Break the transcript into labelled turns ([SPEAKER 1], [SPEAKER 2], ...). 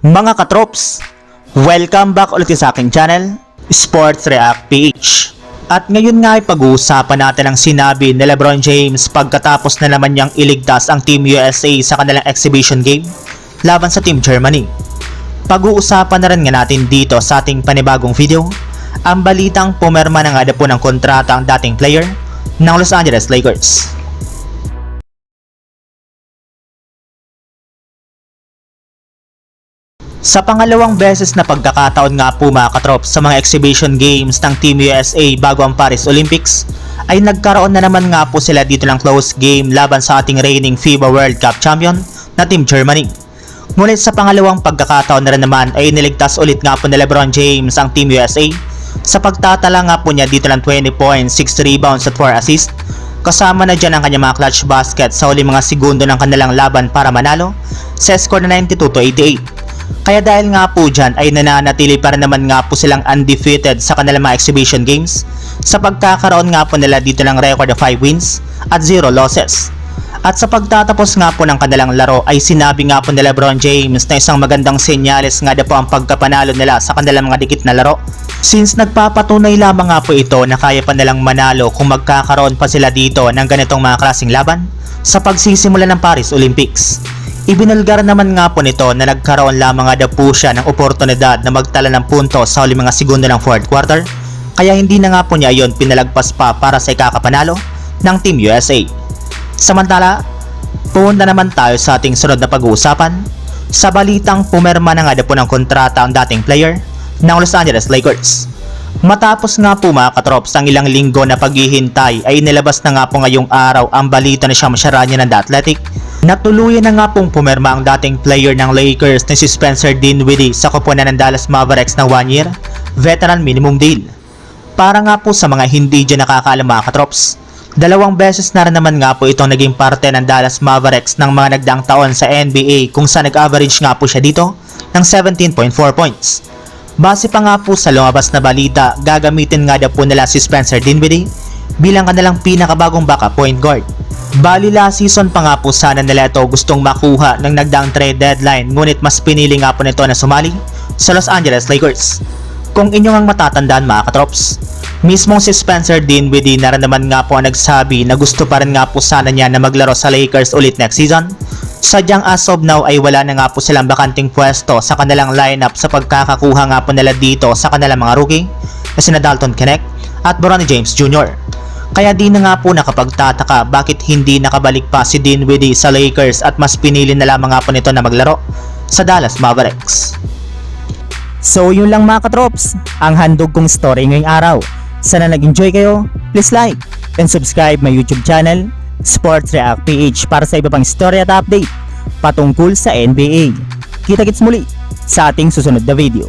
[SPEAKER 1] Mga katrops, welcome back ulit sa aking channel, Sports React PH. At ngayon nga ay pag-uusapan natin ang sinabi ni Lebron James pagkatapos na naman niyang iligtas ang Team USA sa kanilang exhibition game laban sa Team Germany. Pag-uusapan na rin nga natin dito sa ating panibagong video ang balitang pumerma na nga po ng kontrata ang dating player ng Los Angeles Lakers. Sa pangalawang beses na pagkakataon nga po mga katrop sa mga exhibition games ng Team USA bago ang Paris Olympics, ay nagkaroon na naman nga po sila dito ng close game laban sa ating reigning FIBA World Cup champion na Team Germany. Ngunit sa pangalawang pagkakataon na rin naman ay niligtas ulit nga po ni Lebron James ang Team USA sa pagtatala nga po niya dito ng 20 points, 6 rebounds at 4 assists kasama na dyan ang kanyang mga clutch basket sa huli mga segundo ng kanilang laban para manalo sa score na 92 to 88. Kaya dahil nga po dyan ay nananatili pa naman nga po silang undefeated sa kanilang mga exhibition games sa pagkakaroon nga po nila dito ng record of 5 wins at 0 losses. At sa pagtatapos nga po ng kanilang laro ay sinabi nga po ni Lebron James na isang magandang senyales nga na po ang pagkapanalo nila sa kanilang mga dikit na laro. Since nagpapatunay lamang nga po ito na kaya pa nilang manalo kung magkakaroon pa sila dito ng ganitong mga klaseng laban sa pagsisimula ng Paris Olympics. Ibinulgar naman nga po nito na nagkaroon lamang nga daw po siya ng oportunidad na magtala ng punto sa huli mga segundo ng fourth quarter kaya hindi na nga po niya yon pinalagpas pa para sa ikakapanalo ng Team USA. Samantala, punta naman tayo sa ating sunod na pag-uusapan sa balitang pumerma na nga daw po ng kontrata ang dating player ng Los Angeles Lakers. Matapos nga po mga katrops ang ilang linggo na paghihintay ay nilabas na nga po ngayong araw ang balita na siyang masyaranya ng The Athletic na tuluyan na nga pong pumerma ang dating player ng Lakers na si Spencer Dinwiddie sa kupunan ng Dallas Mavericks na 1 year veteran minimum deal. Para nga po sa mga hindi dyan nakakaalam mga katrops, dalawang beses na rin naman nga po itong naging parte ng Dallas Mavericks ng mga nagdaang taon sa NBA kung saan nag-average nga po siya dito ng 17.4 points. Base pa nga po sa lumabas na balita, gagamitin nga daw po nila si Spencer Dinwiddie bilang kanilang pinakabagong backup point guard. Bali last season pa nga po sana nila ito gustong makuha ng nagdaang trade deadline ngunit mas pinili nga po nito na sumali sa Los Angeles Lakers. Kung inyong ang matatandaan mga katrops, mismong si Spencer Dinwiddie na rin naman nga po ang nagsabi na gusto pa rin nga po sana niya na maglaro sa Lakers ulit next season Sadyang as of now ay wala na nga po silang bakanting pwesto sa kanilang lineup sa pagkakakuha nga po nila dito sa kanilang mga rookie na sina Dalton Connect at Bronny James Jr. Kaya di na nga po nakapagtataka bakit hindi nakabalik pa si Dinwiddie sa Lakers at mas pinili na lamang nga po nito na maglaro sa Dallas Mavericks.
[SPEAKER 2] So yun lang mga katrops, ang handog kong story ngayong araw. Sana nag-enjoy kayo, please like and subscribe my YouTube channel, Sports React PH para sa iba pang story at update patungkol sa NBA. Kita-kits muli sa ating susunod na video.